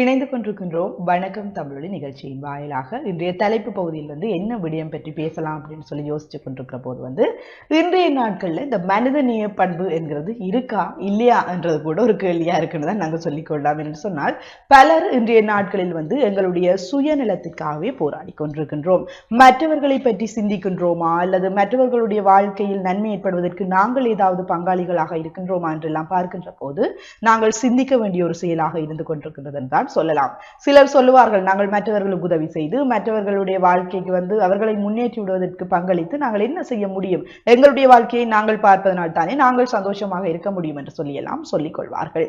இணைந்து கொண்டிருக்கின்றோம். வணக்கம் தமிழொலி நிகழ்ச்சியின் வாயிலாக. இன்றைய தலைப்பு பகுதியில் வந்து என்ன விடயம் பற்றி பேசலாம் அப்படின்னு சொல்லி யோசிச்சு கொண்டிருக்கிற போது வந்து இன்றைய நாட்களில் இந்த மனிதநேய பண்பு என்கிறது இருக்கா இல்லையா என்றது கூட ஒரு கேள்வியா இருக்குன்னு தான் நாங்கள் சொல்லிக்கொள்ளலாம் என்று சொன்னால் பலர் இன்றைய நாட்களில் வந்து எங்களுடைய சுயநலத்திற்காகவே போராடி கொண்டிருக்கின்றோம். மற்றவர்களை பற்றி சிந்திக்கின்றோமா? அல்லது மற்றவர்களுடைய வாழ்க்கையில் நன்மை ஏற்படுவதற்கு நாங்கள் ஏதாவது பங்காளிகளாக இருக்கின்றோமா என்றெல்லாம் பார்க்கின்ற போது நாங்கள் சிந்திக்க வேண்டிய ஒரு செயலாக இருந்து கொண்டிருக்கின்றது தான் சொல்லலாம். சிலர் சொல்லுவார்கள் நாங்கள் மற்றவர்களுக்கு உதவி செய்து மற்றவர்களுடைய வாழ்க்கைக்கு வந்து அவர்களை முன்னேற்றி விடுவதற்கு பங்களித்து நாங்கள் என்ன செய்ய முடியும்? எங்களுடைய வாழ்க்கையை நாங்கள் பார்ப்பதனால் தானே நாங்கள் சந்தோஷமாக இருக்க முடியும்? என்று சொல்லியெல்லாம் சொல்லிக் கொள்வார்கள்.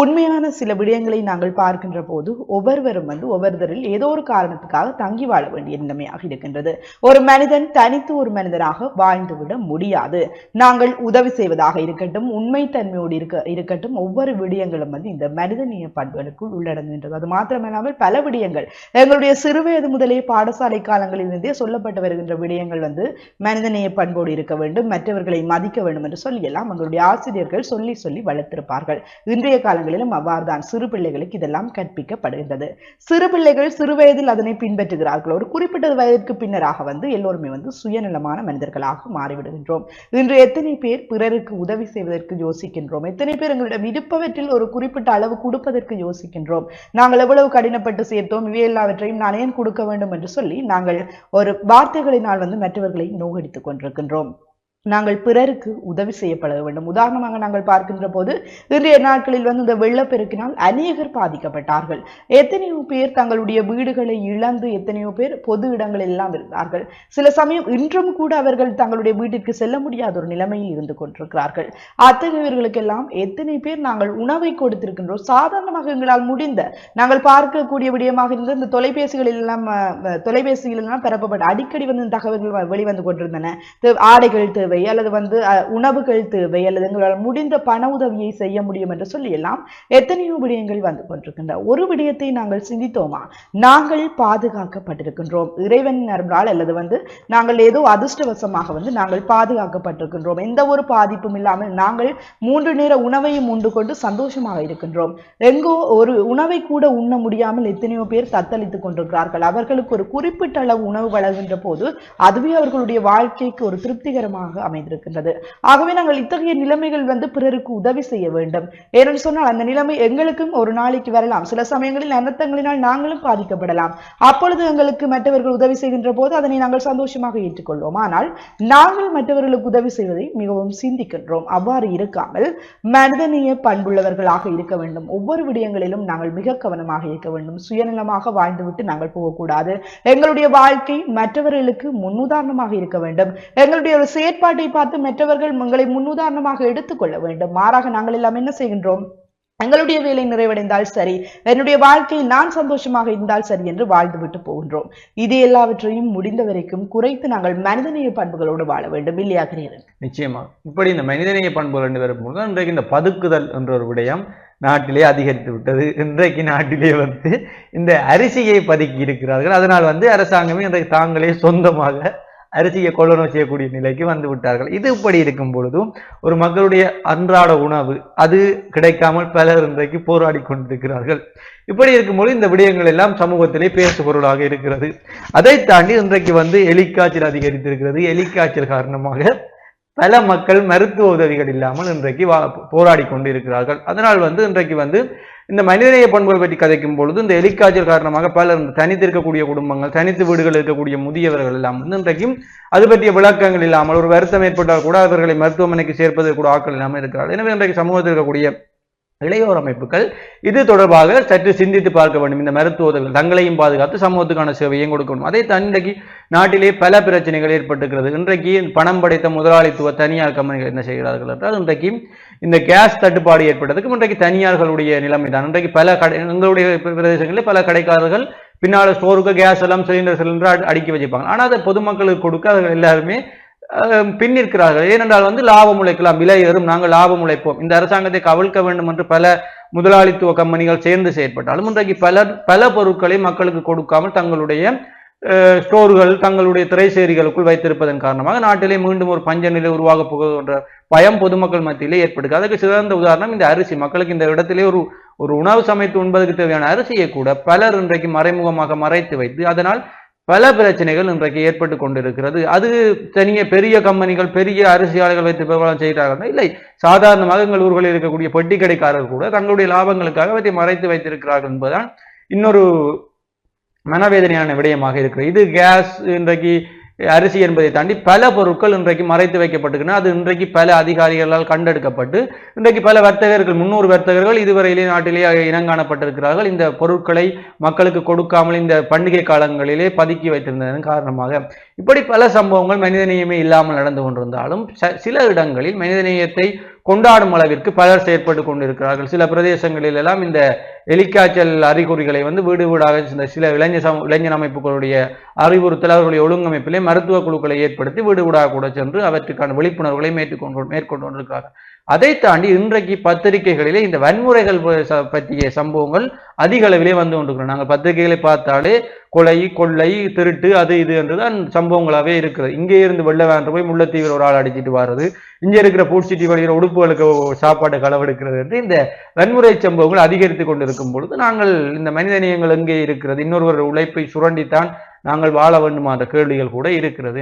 உண்மையான சில விடயங்களை நாங்கள் பார்க்கின்ற போது ஒவ்வொருவரும் வந்து ஒவ்வொருவரில் ஏதோ ஒரு காரணத்துக்காக தங்கி வாழ வேண்டிய நிலைமையாக இருக்கின்றது. ஒரு மனிதன் தனித்து ஒரு மனிதராக வாழ்ந்துவிட முடியாது. நாங்கள் உதவி செய்வதாக இருக்கட்டும் உண்மைத்தன்மையோடு இருக்க இருக்கட்டும் ஒவ்வொரு விடயங்களும் வந்து இந்த மனிதநேய பண்புகளுக்குள் உள்ளடங்குகின்றது அது மாத்திரமில்லாமல் பல விடயங்கள். எங்களுடைய சிறுவயது முதலே பாடசாலை காலங்களிலிருந்தே சொல்லப்பட்டு வருகின்ற விடயங்கள் வந்து மனிதநேய பண்போடு இருக்க வேண்டும் மற்றவர்களை மதிக்க வேண்டும் என்று சொல்லியெல்லாம் எங்களுடைய ஆசிரியர்கள் சொல்லி சொல்லி வளர்த்திருப்பார்கள். இன்றைய காலங்களிலும் அவ்வாறுதான். சிறு பிள்ளைகளுக்கு இதெல்லாம் கற்பிக்கப்படுகின்றது. சிறு பிள்ளைகள் சிறு வயதில் அதனை பின்பற்றுகிறார்கள். ஒரு குறிப்பிட்ட வயதிற்கு பின்னராக வந்து எல்லோருமே வந்து சுயநலமான மனிதர்களாக மாறிவிடுகின்றோம். இன்று எத்தனை பேர் பிறருக்கு உதவி செய்வதற்கு யோசிக்கின்றோம்? எத்தனை பேர் எங்களிடம் இருப்பவற்றில் ஒரு குறிப்பிட்ட அளவு கொடுப்பதற்கு யோசிக்கின்றோம்? நாங்கள் எவ்வளவு கடினப்பட்டு சேர்த்தோம் இவை எல்லாவற்றையும் நான் ஏன் கொடுக்க வேண்டும் என்று சொல்லி நாங்கள் ஒரு வார்த்தைகளினால் வந்து மற்றவர்களை நோகடித்துக் கொண்டிருக்கின்றோம். நாங்கள் பிறருக்கு உதவி செய்யப்பட வேண்டும். உதாரணமாக நாங்கள் பார்க்கின்ற போது இன்றைய நாட்களில் வந்து இந்த வெள்ளப்பெருக்கினால் அநேகர் பாதிக்கப்பட்டார்கள். எத்தனையோ பேர் தங்களுடைய வீடுகளை இழந்து எத்தனையோ பேர் பொது இடங்களில் எல்லாம் இருந்தார்கள். சில சமயம் இன்றும் கூட அவர்கள் தங்களுடைய வீட்டிற்கு செல்ல முடியாத ஒரு நிலைமையில் இருந்து கொண்டிருக்கிறார்கள். அத்தகையவர்களுக்கெல்லாம் எத்தனை பேர் நாங்கள் உணவை கொடுத்திருக்கின்றோம். சாதாரணமாக எங்களால் முடிந்த நாங்கள் பார்க்கக்கூடிய விடயமாக இருந்த இந்த தொலைபேசிகளில் எல்லாம் அஹ், எல்லாம் பரப்பப்பட்ட அடிக்கடி வந்து இந்த தகவல்கள் வெளிவந்து கொண்டிருந்தன. ஆடைகள் தேவை அல்லது வந்து உணவுகள் தேவை அல்லது எங்களால் முடிந்த பண உதவியை செய்ய முடியும் என்று சொல்லியெல்லாம் எத்தனையோ விடயங்கள் வந்து கொண்டிருக்கின்றன. ஒரு விடயத்தை நாங்கள் சிந்தித்தோமா? நாங்கள் பாதுகாக்கப்பட்டிருக்கின்றோம். இறைவன் அருளால் அல்லது வந்து நாங்கள் ஏதோ அதிர்ஷ்டவசமாக வந்து நாங்கள் பாதுகாக்கப்பட்டிருக்கின்றோம். எந்த ஒரு பாதிப்பும் இல்லாமல் நாங்கள் மூன்று நேர உணவையும் உண்டு கொண்டு சந்தோஷமாக இருக்கின்றோம். எங்கோ ஒரு உணவை கூட உண்ண முடியாமல் எத்தனையோ பேர் தத்தளித்துக் கொண்டிருக்கிறார்கள். அவர்களுக்கு ஒரு குறிப்பிட்ட அளவு உணவு வழங்குகின்ற போது அதுவே அவர்களுடைய வாழ்க்கைக்கு ஒரு திருப்திகரமாக அமைந்திருக்கின்றது. ஆகவே நாங்கள் இத்தகைய நிலைமைகள் வந்து பிறருக்கு உதவி செய்ய வேண்டும். ஏனென்று சொன்னால் அந்த நிலைமை எங்களுக்கும் ஒரு நாளைக்கு வரலாம். சில சமயங்களில் அனர்த்தங்களினால் நாங்களும் பாதிக்கப்படலாம். அப்பொழுது எங்களுக்கு மற்றவர்கள் உதவி செய்கின்ற போது அதனை நாங்கள் சந்தோஷமாக ஏற்றுக்கொள்வோம். ஆனால் நாங்கள் மற்றவர்களுக்கு உதவி செய்வதை மிகவும் சிந்திக்கின்றோம். அவ்வாறு இருக்காமல் மனிதநேய பண்புள்ளவர்களாக இருக்க வேண்டும். ஒவ்வொரு விடயங்களிலும் நாங்கள் மிக கவனமாக இருக்க வேண்டும். சுயநலமாக வாழ்ந்துவிட்டு நாங்கள் போகக்கூடாது. எங்களுடைய வாழ்க்கை மற்றவர்களுக்கு முன்னுதாரணமாக இருக்க வேண்டும். எங்களுடைய ஒரு செயற்பாடு செயல்பாட்டை பார்த்து மற்றவர்கள் எங்களை முன்னுதாரணமாக எடுத்துக்கொள்ள வேண்டும். மாறாக நாங்கள் எல்லாம் என்ன செய்கின்றோம்? எங்களுடைய வேலை நிறைவடைந்தால் சரி என்னுடைய வாழ்க்கையில் நான் சந்தோஷமாக இருந்தால் சரி என்று வாழ்ந்துவிட்டு போகின்றோம். இது எல்லாவற்றையும் முடிந்த வரைக்கும் குறைத்து நாங்கள் மனிதநேய பண்புகளோடு வாழ வேண்டும் இல்லையா கிரீரன்? நிச்சயமா. இப்படி இந்த மனிதநேய பண்புகள் என்று வரும்போது இன்றைக்கு இந்த பதுக்குதல் என்ற ஒரு விடயம் நாட்டிலே அதிகரித்து விட்டது. இன்றைக்கு நாட்டிலே வந்து இந்த அரிசியை பதுக்கி இருக்கிறார்கள். அதனால் வந்து அரசாங்கமே இன்றைக்கு தாங்களே சொந்தமாக அரிசியை கொள்ளணும் செய்யக்கூடிய நிலைக்கு வந்து விட்டார்கள். இது இப்படி இருக்கும் பொழுதும் ஒரு மக்களுடைய அன்றாட உணவு அது கிடைக்காமல் பலர் இன்றைக்கு போராடி கொண்டிருக்கிறார்கள். இப்படி இருக்கும்போது இந்த விடயங்கள் எல்லாம் சமூகத்திலே பேசு பொருளாக இருக்கிறது. அதை தாண்டி இன்றைக்கு வந்து எலிக்காய்ச்சல் அதிகரித்திருக்கிறது. எலிக்காய்ச்சல் காரணமாக பல மக்கள் மருத்துவ உதவிகள் இல்லாமல் இன்றைக்கு வா போராடி கொண்டு இருக்கிறார்கள் அதனால் வந்து இன்றைக்கு வந்து இந்த மனிதநேய பண்புகள் பற்றி கதைக்கும் பொழுது இந்த எலிக்காய்ச்சல் காரணமாக பலர் தனித்து இருக்கக்கூடிய குடும்பங்கள் தனித்து வீடுகள் இருக்கக்கூடிய முதியவர்கள் எல்லாம் வந்து இன்றைக்கும் அது பற்றிய விளக்கங்கள் இல்லாமல் ஒரு வருத்தம் ஏற்பட்டால் கூட அவர்களை மருத்துவமனைக்கு சேர்ப்பது கூட ஆக்கள் இல்லாமல் இருக்கிறார்கள். எனவே இன்றைக்கு சமூகத்தில் இருக்கக்கூடிய இளையோர் அமைப்புகள். இது தொடர்பாக சற்று சிந்தித்து பார்க்க வேண்டும். இந்த மருத்துவ உதவிகள் தங்களையும் பாதுகாத்து சமூகத்துக்கான சேவையும் கொடுக்கணும். அதே அதை நாட்டிலே பல பிரச்சனைகள் ஏற்பட்டிருக்கிறது. இன்றைக்கு பணம் படைத்த முதலாளித்துவ தனியார் கம்பெனிகள் என்ன செய்கிறார்கள் என்றால் இன்றைக்கு இந்த கேஸ் தட்டுப்பாடு ஏற்பட்டதுக்கு இன்றைக்கு தனியார்களுடைய நிலைமை தான். இன்றைக்கு பல கடை எங்களுடைய பிரதேசங்களில் பல கடைக்காரர்கள் பின்னால் ஸ்டோருக்கு கேஸ் எல்லாம் சிலிண்டர் சிலிண்டர் அடுக்கி வச்சுப்பாங்க. ஆனால் அதை பொதுமக்களுக்கு கொடுக்க எல்லாருமே பின்னிருக்கிறார்கள். ஏனென்றால் வந்து லாபம் உழைக்கலாம் விலை ஏறும் நாங்கள் லாபம் உழைப்போம் இந்த அரசாங்கத்தை கவிழ்க்க வேண்டும் என்று பல முதலாளித்துவ கம்பெனிகள் சேர்ந்து செயற்பட்டாலும் இன்றைக்கு பல பல பொருட்களை மக்களுக்கு கொடுக்காமல் தங்களுடைய ஸ்டோர்கள் தங்களுடைய திரைசேரிகளுக்குள் வைத்திருப்பதன் காரணமாக நாட்டிலே மீண்டும் ஒரு பஞ்ச நிலை உருவாக போகுது என்ற பயம் பொதுமக்கள் மத்தியிலே ஏற்படுது அதுக்கு சிறந்த உதாரணம் இந்த அரிசி. மக்களுக்கு இந்த இடத்திலே ஒரு ஒரு உணவு சமைத்து உண்பதற்கு தேவையான அரிசியை கூட பலர் இன்றைக்கு மறைமுகமாக மறைத்து வைத்து அதனால் பல பிரச்சனைகள் இன்றைக்கு ஏற்பட்டு கொண்டிருக்கிறது. அது தனியே பெரிய கம்பெனிகள் பெரிய அரிசியாளர்கள் வைத்து வியாபாரம் செய்கிறார்கள் இல்லை. சாதாரணமாக எங்கள் ஊர்களில் இருக்கக்கூடிய பெட்டி கடைக்காரர்கள் கூட தங்களுடைய லாபங்களுக்காக அவற்றை மறைத்து வைத்திருக்கிறார்கள் என்பதுதான் இன்னொரு மனவேதனையான விடயமாக இருக்கிறது. இது கேஸ் இன்றைக்கு அரிசி என்பதை தாண்டி பல பொருட்கள் இன்றைக்கு மறைத்து வைக்கப்பட்டுக்கின அது இன்றைக்கு பல அதிகாரிகளால் கண்டெடுக்கப்பட்டு இன்றைக்கு பல வர்த்தகர்கள் முன்னூறு வர்த்தகர்கள் இதுவரையிலே நாட்டிலே இனங்காணப்பட்டிருக்கிறார்கள் இந்த பொருட்களை மக்களுக்கு கொடுக்காமல் இந்த பண்டிகை காலங்களிலே பதுக்கி வைத்திருந்ததன் காரணமாக இப்படி பல சம்பவங்கள் மனிதநேயமே இல்லாமல் நடந்து கொண்டிருந்தாலும் ச- சில இடங்களில் மனிதநேயத்தை கொண்டாடும் அளவிற்கு பலர் செயற்பட்டு கொண்டிருக்கிறார்கள். சில பிரதேசங்களில் எல்லாம் இந்த எலிக்காய்ச்சல் அறிகுறிகளை வந்து வீடு வீடாக இந்த சில இளைஞர் சம இளைஞர் அமைப்புகளுடைய அறிவுறுத்தல் அவர்களுடைய ஒழுங்கமைப்பிலே மருத்துவ குழுக்களை ஏற்படுத்தி வீடு வீடாக கூட சென்று அவற்றுக்கான விழிப்புணர்வுகளை மேற்கொண்டு மேற்கொண்டு கொண்டிருக்கிறார்கள் அதை தாண்டி இன்றைக்கு பத்திரிகைகளிலே இந்த வன்முறைகள் ப- ச- பற்றிய சம்பவங்கள் அதிக அளவிலே வந்து கொண்டிருக்கிறோம் நாங்கள் பத்திரிகைகளை பார்த்தாலே கொலை கொள்ளை திருட்டு அது இது என்றுதான் சம்பவங்களாகவே இருக்குது இங்கே இருந்து வெள்ள வேண்டு போய் முல்லைத்தீவில் ஒரு ஆள் அடிச்சிட்டு வர்றது இங்கே இருக்கிற பூட் சிட்டி வழிகிற உடுப்புகளுக்கு சாப்பாடு களவெடுக்கிறது என்று இந்த வன்முறை சம்பவங்கள் அதிகரித்து கொண்டிருக்கும் பொழுது நாங்கள் இந்த மனிதநேயங்கள் எங்கே இருக்கிறது. இன்னொருவர் உழைப்பை சுரண்டித்தான் நாங்கள் வாழ வேண்டுமா? என்ற கேள்விகள் கூட இருக்கிறது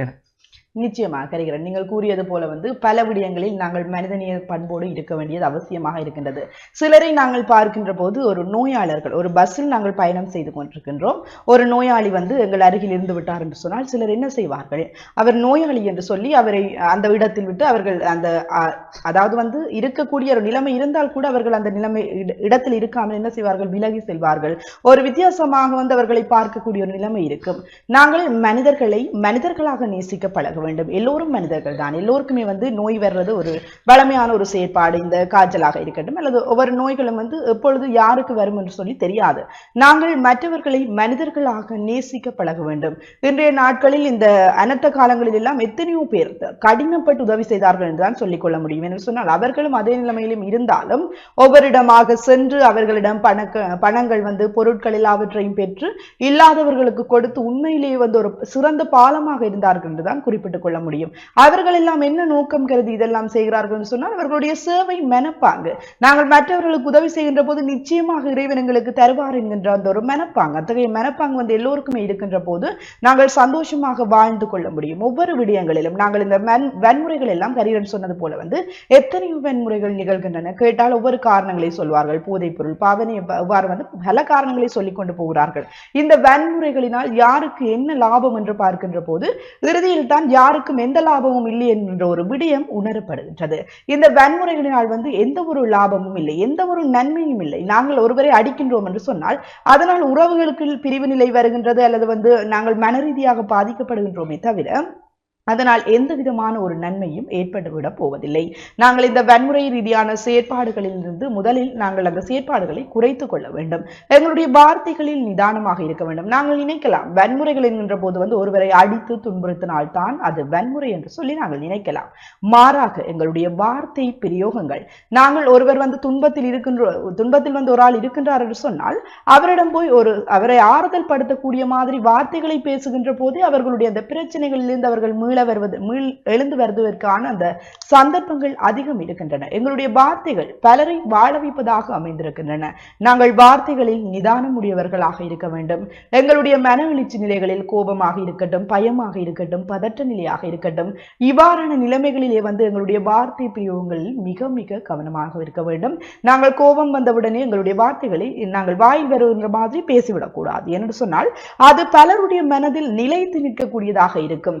நிச்சயமாக கருகிறேன் நீங்கள் கூறியது போல வந்து பல விடயங்களில் நாங்கள் மனிதநேய பண்போடு இருக்க வேண்டியது அவசியமாக இருக்கின்றது. சிலரை நாங்கள் பார்க்கின்ற போது ஒரு நோயாளர்கள் ஒரு பஸ்ஸில் நாங்கள் பயணம் செய்து கொண்டிருக்கின்றோம். ஒரு நோயாளி வந்து எங்கள் அருகில் இருந்து விட்டார் என்று சொன்னால் சிலர் என்ன செய்வார்கள்? அவர் நோயாளி என்று சொல்லி அவரை அந்த இடத்தில் விட்டு அவர்கள் அந்த அதாவது வந்து இருக்கக்கூடிய ஒரு நிலைமை இருந்தால் கூட அவர்கள் அந்த நிலைமை இடத்தில் இருக்காமல் என்ன செய்வார்கள்? விலகி செல்வார்கள். ஒரு வித்தியாசமாக வந்து அவர்களை பார்க்கக்கூடிய ஒரு நிலைமை இருக்கும். நாங்கள் மனிதர்களை மனிதர்களாக நேசிக்க பழக வேண்டும். எல்லோரும் மனிதர்கள் தான். எல்லோருக்குமே வந்து நோய் வர்றது ஒரு வளமையான ஒரு செயற்பாடு இந்த காய்ச்சலாக இருக்கட்டும் அல்லது ஒவ்வொரு நோய்களும் வந்து எப்பொழுது யாருக்கு வரும் என்று சொல்லி தெரியாது. நாங்கள் மற்றவர்களை மனிதர்களாக நேசிக்க பழக வேண்டும். இன்றைய நாட்களில் இந்த அனர்த்த காலங்களில் எல்லாம் எத்தனையோ பேர் கடினப்பட்டு உதவி செய்தார்கள் என்றுதான் சொல்லிக் கொள்ள முடியும். என்று சொன்னால் அவர்களும் அதே நிலைமையிலும் இருந்தாலும் ஒவ்வொரு இடமாக சென்று அவர்களிடம் பணக்க பணங்கள் வந்து பொருட்கள் எல்லாவற்றையும் பெற்று இல்லாதவர்களுக்கு கொடுத்து உண்மையிலேயே வந்து ஒரு சிறந்த பாலமாக இருந்தார்கள் என்றுதான் குறிப்பிட்டுக் கொள்ள முடியும். அவர்கள் எல்லாம் என்ன நோக்கம் கருதி இதெல்லாம் செய்கிறார்கள் சொன்னால் அவர்களுடைய சேவை மெனப்பாங்கு. நாங்கள் மற்றவர்களுக்கு உதவி செய்கின்ற போது நிச்சயமாக இறைவன் எங்களுக்கு தருவார் என்கின்ற அந்த ஒரு மெனப்பாங்கு அத்தகைய மெனப்பாங்கு வந்து எல்லோருக்குமே இருக்கின்ற போது நாங்கள் சந்தோஷமாக வாழ்ந்து கொள்ள முடியும். ஒவ்வொரு விடயங்களிலும் நாங்கள் இந்த வன்முறைகள் எல்லாம் கரியன் சொன்னது போல வந்து எத்தனையோ வன்முறைகள் நிகழ்கின்றன. கேட்டால் ஒவ்வொரு காரணங்களை சொல்வார்கள். போதைப் பொருள் பாவனை இவ்வாறு வந்து பல காரணங்களை சொல்லிக் கொண்டு போகிறார்கள். இந்த வன்முறைகளினால் யாருக்கு என்ன லாபம் என்று பார்க்கின்ற போது இறுதியில் தான் யாருக்கும் எந்த லாபமும் இல்லை என்கின்ற ஒரு விடயம் உணரப்படுகின்றது. இந்த வன்முறைகளினால் வந்து எந்த ஒரு லாபமும் இல்லை எந்த ஒரு நன்மையும் இல்லை. நாங்கள் ஒருவரை அடிக்கின்றோம் என்று சொன்னால் அதனால் உறவுகளுக்கு பிரிவு நிலை வருகின்றது அல்லது வந்து நாங்கள் மன ரீதியாக பாதிக்கப்படுகின்றோமே தவிர அதனால் எந்த விதமான ஒரு நன்மையும் ஏற்பட்டுவிடப் போவதில்லை. நாங்கள் இந்த வன்முறை ரீதியான செயற்பாடுகளிலிருந்து முதலில் நாங்கள் அந்த செயற்பாடுகளை குறைத்து கொள்ள வேண்டும். எங்களுடைய வார்த்தைகளில் நிதானமாக இருக்க வேண்டும். நாங்கள் நினைக்கலாம் வன்முறைகள் என்கின்ற போது வந்து ஒருவரை அடித்து துன்புறுத்தினால்தான் அது வன்முறை என்று சொல்லி நாங்கள் நினைக்கலாம். மாறாக எங்களுடைய வார்த்தை பிரயோகங்கள். நாங்கள் ஒருவர் வந்து துன்பத்தில் இருக்கின்ற துன்பத்தில் வந்து ஒரு ஆள் இருக்கின்றார் என்று சொன்னால் அவரிடம் போய் ஒரு அவரை ஆறுதல் படுத்தக்கூடிய மாதிரி வார்த்தைகளை பேசுகின்ற போதே அவர்களுடைய அந்த பிரச்சனைகளிலிருந்து அவர்கள் மீள வருவது மீள் எழுந்து வருவதற்கான அந்த சந்தர்ப்பங்கள் அதிகம் இருக்கின்றன. எங்களுடைய வார்த்தைகள் பலரை வாழ வைப்பதாக அமைந்திருக்கின்றன. நாங்கள் வார்த்தைகளில் நிதானம் உடையவர்களாக இருக்க வேண்டும். எங்களுடைய மன எழுச்சி நிலைகளில் கோபமாக இருக்கட்டும் பயமாக இருக்கட்டும் பதற்ற நிலையாக இருக்கட்டும் இவ்வாறான நிலைமைகளிலே வந்து எங்களுடைய வார்த்தை பிரயோகங்களில் மிக மிக கவனமாக இருக்க வேண்டும். நாங்கள் கோபம் வந்தவுடனே எங்களுடைய வார்த்தைகளை நாங்கள் வாயில் வருகின்ற மாதிரி பேசிவிடக்கூடாது என்று சொன்னால் அது பலருடைய மனதில் நிலைத்து நிற்கக்கூடியதாக இருக்கும்.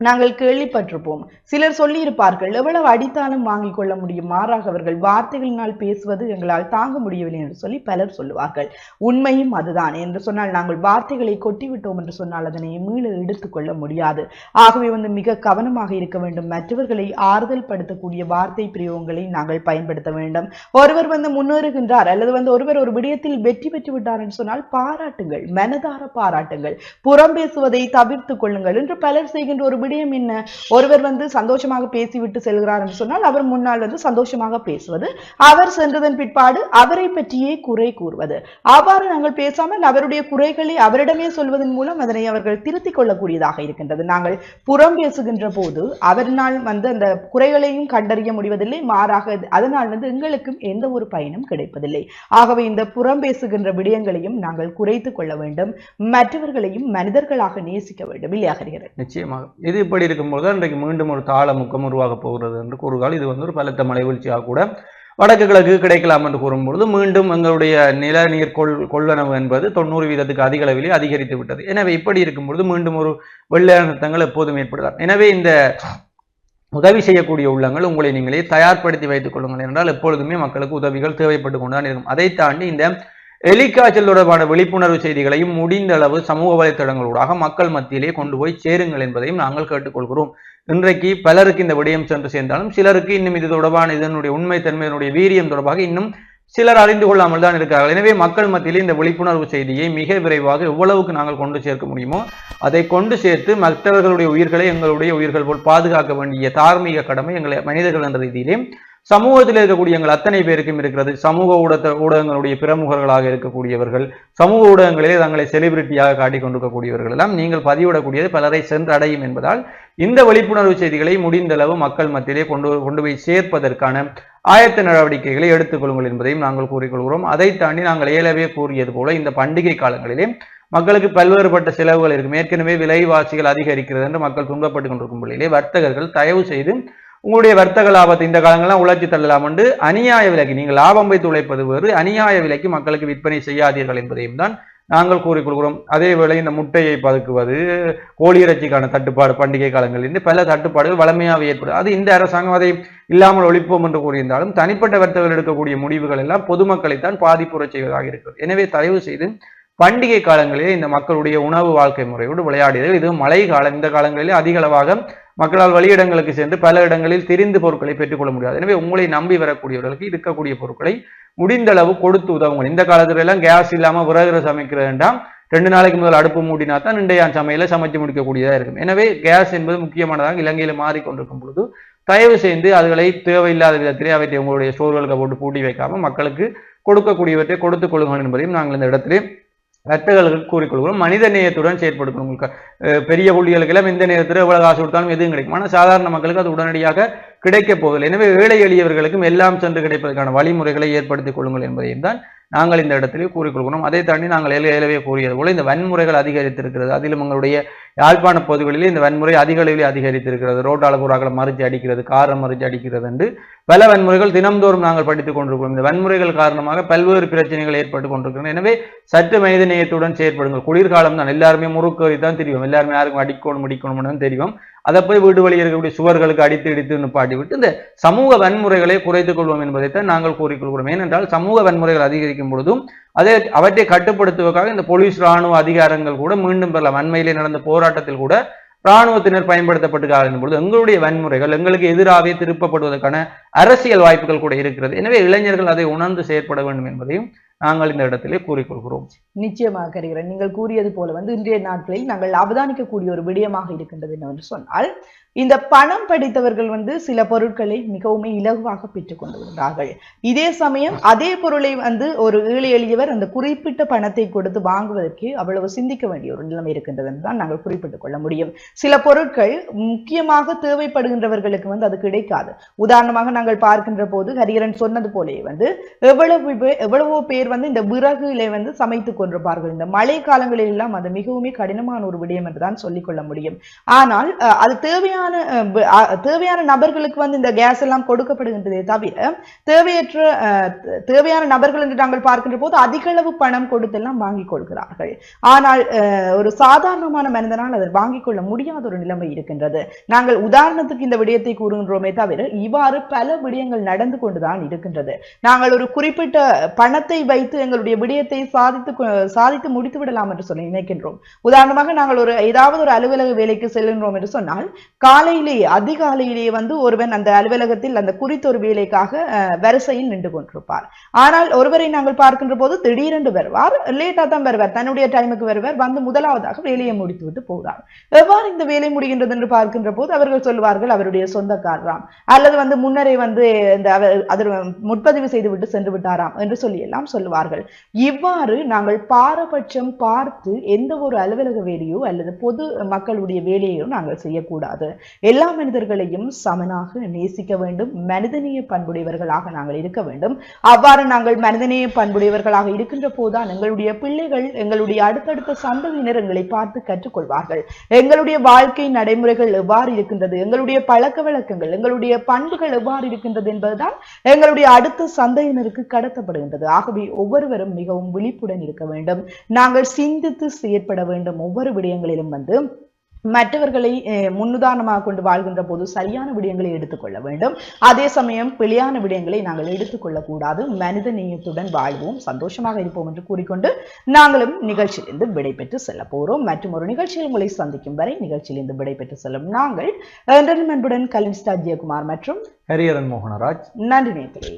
நாங்கள் கேள்விப்பட்டிருப்போம். சிலர் சொல்லியிருப்பார்கள் எவ்வளவு அடித்தாலும் வாங்கிக் கொள்ள முடியும். மாறாக அவர்கள் வார்த்தைகளினால் பேசுவது எங்களால் தாங்க முடியவில்லை என்று சொல்லி பலர் சொல்லுவார்கள். உண்மையும் அதுதான். என்று சொன்னால் நாங்கள் வார்த்தைகளை கொட்டிவிட்டோம் என்று சொன்னால் அதனை மீள எடுத்துக்கொள்ள முடியாது. ஆகவே வந்து மிக கவனமாக இருக்க வேண்டும். மற்றவர்களை ஆறுதல் படுத்தக்கூடிய வார்த்தை பிரயோகங்களை நாங்கள் பயன்படுத்த வேண்டும். ஒருவர் வந்து முன்னேறுகின்றார் அல்லது வந்து ஒருவர் ஒரு விடயத்தில் வெற்றி பெற்று விட்டார் என்று சொன்னால் பாராட்டுங்கள் மனதார பாராட்டுங்கள் புறம் பேசுவதை தவிர்த்து கொள்ளுங்கள் என்று பலர் செய்கின்ற ஒரு விடயம் என்ன? ஒருவர் வந்து சந்தோஷமாக பேசிவிட்டு செல்கிறார் என்று சொன்னால் அவர் முன்னால் வந்து சந்தோஷமாக பேசுவது அவர் சென்றதன் பிற்பாடு அவரை பற்றியே குறை கூறுவது. அவ்வாறு நாங்கள் பேசாமல் அவருடைய குறைகளை அவரிடமே சொல்வதன் மூலம் அதனை அவர்கள் திருத்திக் கொள்ளக்கூடியதாக இருக்கின்றது. நாங்கள் புறம் பேசுகின்ற போது அவரினால் வந்து அந்த குறைகளையும் கண்டறிய முடிவதில்லை மாறாக அதனால் வந்து எங்களுக்கும் எந்த ஒரு பயனும் கிடைப்பதில்லை. ஆகவே இந்த புறம் பேசுகின்ற விடயங்களையும் நாங்கள் குறைத்துக் கொள்ள வேண்டும். மற்றவர்களையும் மனிதர்களாக நேசிக்க வேண்டும். இல்லையா நிச்சயமாக. இது இப்படி இருக்கும்போது இன்றைக்கு மீண்டும் ஒரு தாளமுக்கம் உருவாக போகிறது என்று கூறுகால் இது வந்து ஒரு பலத்த மலை வீழ்ச்சியாக கூட வடக்கு கிழக்கு கிடைக்கலாம் என்று கூறும்பொழுது மீண்டும் எங்களுடைய நில நீர் கொள் கொள்ளளவு என்பது தொண்ணூறு வீதத்துக்கு அதிக அளவிலே அதிகரித்து விட்டது. எனவே இப்படி இருக்கும்பொழுது மீண்டும் ஒரு வெள்ள நிறுத்தங்கள் எப்போதும் ஏற்படுதான் எனவே இந்த உதவி செய்யக்கூடிய உள்ளங்கள் உங்களை நீங்களே தயார்படுத்தி வைத்துக் கொள்ளுங்கள் என்றால் எப்பொழுதுமே மக்களுக்கு உதவிகள் தேவைப்பட்டு கொண்டுதான் இருக்கும். அதை தாண்டி இந்த எலிக்காய்ச்சல் தொடர்பான விழிப்புணர்வு செய்திகளையும் முடிந்த அளவு சமூக வலைத்தளங்களூடாக மக்கள் மத்தியிலே கொண்டு போய் சேருங்கள் என்பதையும் நாங்கள் கேட்டுக்கொள்கிறோம். இன்றைக்கு பலருக்கு இந்த விடயம் சென்று சேர்ந்தாலும் சிலருக்கு இன்னும் இது தொடர்பான இதனுடைய உண்மை தன்மையினுடைய வீரியம் தொடர்பாக இன்னும் சிலர் அறிந்து கொள்ளாமல் தான் இருக்கிறார்கள். எனவே மக்கள் மத்தியிலே இந்த விழிப்புணர்வு செய்தியை மிக விரைவாக எவ்வளவுக்கு நாங்கள் கொண்டு சேர்க்க முடியுமோ அதை கொண்டு சேர்த்து மற்றவர்களுடைய உயிர்களை எங்களுடைய உயிர்கள் போல் பாதுகாக்க வேண்டிய தார்மீக கடமை எங்களை மனிதர்கள் என்ற ரீதியிலே சமூகத்தில் இருக்கக்கூடிய எங்கள் அத்தனை பேருக்கும் இருக்கிறது. சமூக ஊடக ஊடகங்களுடைய பிரமுகர்களாக இருக்கக்கூடியவர்கள் சமூக ஊடகங்களிலே தங்களை செலிபிரிட்டியாக காட்டிக் கொண்டிருக்கக்கூடியவர்கள் எல்லாம் நீங்கள் பதிவிடக்கூடியது பலரை சென்றடையும் என்பதால் இந்த விழிப்புணர்வு செய்திகளை முடிந்த அளவு மக்கள் மத்தியிலே கொண்டு கொண்டு போய் சேர்ப்பதற்கான ஆயத்த நடவடிக்கைகளை எடுத்துக்கொள்ளுங்கள் என்பதையும் நாங்கள் கூறிக்கொள்கிறோம். அதை தாண்டி நாங்கள் ஏலவே கூறியது போல இந்த பண்டிகை காலங்களிலே மக்களுக்கு பல்வேறுபட்ட செலவுகள் இருக்கும். ஏற்கனவே விலைவாசிகள் அதிகரிக்கிறது என்று மக்கள் துன்பப்பட்டு கொண்டிருக்கும் நிலையிலே வர்த்தகர்கள் தயவு செய்து உங்களுடைய வர்த்தக லாபத்தை இந்த காலங்கள்லாம் உழைச்சி தள்ளலாம் என்று அநியாய விலைக்கு நீங்கள் லாபம் வைத்து உழைப்பது வேறு அநியாய விலைக்கு மக்களுக்கு விற்பனை செய்யாதீர்கள் என்பதையும் தான் நாங்கள் கூறிக்கொள்கிறோம் அதே வேளை இந்த முட்டையை பதுக்குவது கோழி இறைச்சிக்கான தட்டுப்பாடு பண்டிகை காலங்களில் இருந்து பல தட்டுப்பாடுகள் வளமையாக ஏற்படும். அது இந்த அரசாங்கம் அதை இல்லாமல் ஒழிப்போம் என்று கூறியிருந்தாலும் தனிப்பட்ட வர்த்தகர்கள் எடுக்கக்கூடிய முடிவுகள் எல்லாம் பொதுமக்களைத்தான் பாதிப்புறச் செய்வதாக இருக்கிறது. எனவே தயவு செய்து பண்டிகை காலங்களிலே இந்த மக்களுடைய உணவு வாழ்க்கை முறையோடு விளையாடியது இது மழை காலம் இந்த காலங்களிலே அதிகளவாக மக்களால் வழியிடங்களுக்கு சென்று பல இடங்களில் தெரிந்து பொருட்களை பெற்றுக்கொள்ள முடியாது. எனவே உங்களை நம்பி வரக்கூடியவர்களுக்கு இருக்கக்கூடிய பொருட்களை முடிந்த அளவு கொடுத்து உதவுங்கள். இந்த காலத்துல எல்லாம் கேஸ் இல்லாம விறகுல சமைக்கிற வேண்டாம். ரெண்டு நாளைக்கு முதல் அடுப்பு மூடினா தான் இன்றைய சமையலை சமைச்சு முடிக்கக்கூடியதாக இருக்கும். எனவே கேஸ் என்பது முக்கியமானதாக இலங்கையில் மாறிக்கொண்டிருக்கும் பொழுது தயவு செய்து அதுகளை தேவையில்லாத விதத்திலே அவற்றை உங்களுடைய ஸ்டோர்களுக்கு போட்டு பூட்டி வைக்காம மக்களுக்கு கொடுக்கக்கூடியவற்றை கொடுத்துக் கொள்ளுங்கள் என்பதையும் நாங்கள் இந்த இடத்திலே வர்த்தகர்களுக்கு கூறிக்கொள்கிறோம் மனித நேயத்துடன் செயற்படுத்தணும் உங்களுக்கு பெரிய புள்ளிகளுக்கெல்லாம் இந்த நேரத்தில் எவ்வளவு காசு கொடுத்தாலும் எதுவும் கிடைக்கும். ஆனால் சாதாரண மக்களுக்கு அது உடனடியாக கிடைக்கப் போவதில்லை. எனவே ஏழை எளியவர்களுக்கும் எல்லாம் சென்று கிடைப்பதற்கான வழிமுறைகளை ஏற்படுத்திக் கொள்ளுங்கள் என்பதையும் தான் நாங்கள் இந்த இடத்திலே கூறிக்கொள்கிறோம் அதை தாண்டி நாங்கள் ஏல ஏலவே கூறியது போல இந்த வன்முறைகள் அதிகரித்திருக்கிறது. அதிலும் உங்களுடைய யாழ்ப்பாண பகுதிகளிலே இந்த வன்முறை அதிக அளவிலே அதிகரித்திருக்கிறது. ரோட்டால புறாக்களை மறித்து அடிக்கிறது காரை மறித்து அடிக்கிறது என்று பல வன்முறைகள் தினம்தோறும் நாங்கள் படித்துக் கொண்டிருக்கிறோம். இந்த வன்முறைகள் காரணமாக பல்வேறு பிரச்சனைகள் ஏற்பட்டு கொண்டிருக்கின்றன எனவே சற்று மனித நேயத்துடன் செயற்படுங்கள். குளிர்காலம் தான். எல்லாருமே முறுக்கு தான் தெரியும் எல்லாருமே யாருக்கும் அடிக்கணும் முடிக்கணும்னு தான் தெரியும் அதை போய் வீடு வழி இருக்கக்கூடிய சுவர்களுக்கு அடித்து இடித்து நிப்பாட்டி விட்டு இந்த சமூக வன்முறைகளை குறைத்துக் கொள்வோம் என்பதைத்தான் நாங்கள் கூறிக்கொள்கிறோம். ஏனென்றால் சமூக வன்முறைகள் அதிகரிக்கும் பொழுதும் அதே அவற்றை கட்டுப்படுத்துவதற்காக இந்த போலீஸ் ராணுவ அதிகாரங்கள் கூட மீண்டும் பெறலாம். அண்மையிலே நடந்த போராட்டத்தில் கூட ராணுவத்தினர் பயன்படுத்தப்பட்டு பொழுது எங்களுடைய வன்முறைகள் எங்களுக்கு எதிராகவே திருப்பப்படுவதற்கான அரசியல் வாய்ப்புகள் கூட இருக்கிறது. எனவே இளைஞர்கள் அதை உணர்ந்து செயற்பட வேண்டும் என்பதையும் நாங்கள் இந்த இடத்திலே கூறிக்கொள்கிறோம். நிச்சயமாக கருகிறேன் நீங்கள் கூறியது போல வந்து இன்றைய நாட்களில் நாங்கள் அவதானிக்கக்கூடிய ஒரு விடயமாக இருக்கின்றது என்னவென்று சொன்னால் இந்த பணம் படித்தவர்கள் வந்து சில பொருட்களை மிகவும் இலகுவாக பெற்றுக்கொண்டு வருகிறார்கள். இதே சமயம் அதே பொருளை வந்து ஒரு ஏழை எளியவர் அந்த குறிப்பிட்ட பணத்தை கொடுத்து வாங்குவதற்கு அவ்வளவு சிந்திக்க வேண்டிய ஒரு நிலைமை இருக்கின்றது என்று தான் நாங்கள் குறிப்பிட்டுக் கொள்ள முடியும். சில பொருட்கள் முக்கியமாக தேவைப்படுகின்றவர்களுக்கு வந்து அது கிடைக்காது. உதாரணமாக நாங்கள் பார்க்கின்ற போது ஹரிகரன் சொன்னது போலே வந்து எவ்வளவு பேர் எவ்வளவோ பேர் வந்து இந்த விறகுல வந்து சமைத்துக் கொண்டிருப்பார்கள். இந்த மழை காலங்களில் எல்லாம் அது மிகவும் கடினமான ஒரு விடயம் என்றுதான் சொல்லிக் கொள்ள முடியும். ஆனால் அஹ், அது தேவையான தேவையான தேவையான நபர்களுக்கு வந்து இந்த கேஸ் எல்லாம் கொடுக்கப்படுகின்றதே தவிர தேவையற்ற தேவையான நபர்கள் என்று நாங்கள் பார்க்கின்ற போது அதிக அளவு பணம் கொடுத்தெல்லாம் வாங்கி கொள்கிறார்கள். ஆனால் ஒரு சாதாரணமான மனிதனால் அதை வாங்கிக் கொள்ள முடியாத ஒரு நிலைமை இருக்கின்றது. நாங்கள் உதாரணத்துக்கு இந்த விடயத்தை கூறுகின்றோமே தவிர இவ்வாறு பல விடயங்கள் நடந்து கொண்டுதான் இருக்கின்றது. நாங்கள் ஒரு குறிப்பிட்ட பணத்தை வைத்து எங்களுடைய விடயத்தை சாதித்து சாதித்து முடித்து விடலாம் என்று சொல்லி நினைக்கின்றோம். உதாரணமாக நாங்கள் ஒரு ஏதாவது ஒரு அலுவலக வேலைக்கு செல்கின்றோம் என்று சொன்னால் காலையிலேயே அதிகாலையிலேயே வந்து ஒருவன் அந்த அலுவலகத்தில் அந்த குறித்த ஒரு வேலைக்காக வரிசையில் நின்று கொண்டிருப்பார். ஆனால் ஒருவரை நாங்கள் பார்க்கின்ற போது திடீரென்று வருவார் லேட்டாக தான் வருவார் தன்னுடைய டைமுக்கு வருவார் வந்து முதலாவதாக வேலையை முடித்துவிட்டு போகிறார் எவ்வாறு இந்த வேலை முடிகின்றது என்று பார்க்கின்ற போது அவர்கள் சொல்வார்கள் அவருடைய சொந்தக்காரராம் அல்லது வந்து முன்னரே வந்து இந்த அவர் அதில் முற்பதிவு செய்து விட்டு சென்று விட்டாராம் என்று சொல்லி எல்லாம் சொல்லுவார்கள். இவ்வாறு நாங்கள் பாரபட்சம் பார்த்து எந்த ஒரு அலுவலக வேலையோ அல்லது பொது மக்களுடைய வேலையோ நாங்கள் செய்யக்கூடாது. எல்லா மனிதர்களையும் சமனாக நேசிக்க வேண்டும். மனிதநேய பண்புடையவர்களாக நாங்கள் இருக்க வேண்டும். அவ்வாறு நாங்கள் மனிதநேய பண்புடையவர்களாக இருக்கின்ற போதுதான் எங்களுடைய பிள்ளைகள் எங்களுடைய அடுத்தடுத்த சந்ததியினர் எங்களை பார்த்து கற்றுக்கொள்வார்கள். எங்களுடைய வாழ்க்கை நடைமுறைகள் எவ்வாறு இருக்கின்றது? எங்களுடைய பழக்க வழக்கங்கள் எங்களுடைய பண்புகள் எவ்வாறு இருக்கின்றது என்பதுதான் எங்களுடைய அடுத்த சந்ததியினருக்கு கடத்தப்படுகின்றது. ஆகவே ஒவ்வொருவரும் மிகவும் விழிப்புடன் இருக்க வேண்டும். நாங்கள் சிந்தித்து செயற்பட வேண்டும். ஒவ்வொரு விடயங்களிலும் வந்து மற்றவர்களை முன்னுதாரணமாக கொண்டு வாழ்கின்ற போது சரியான விடயங்களை எடுத்துக்கொள்ள வேண்டும். அதே சமயம் பிழையான விடயங்களை நாங்கள் எடுத்துக்கொள்ளக்கூடாது மனித நேயத்துடன் வாழ்வோம். சந்தோஷமாக இருப்போம் என்று கூறிக்கொண்டு நாங்களும் நிகழ்ச்சியிலிருந்து விடைபெற்று செல்ல போறோம். மற்றும் ஒரு நிகழ்ச்சியில் உங்களை சந்திக்கும் வரை நிகழ்ச்சியிலிருந்து விடைபெற்று செல்லும் நாங்கள் என்றும் அன்புடன் கலின்ஸ்டா ஜெயக்குமார் மற்றும் ஹரியரன் மோகனராஜ். நன்றி நேயர்களே.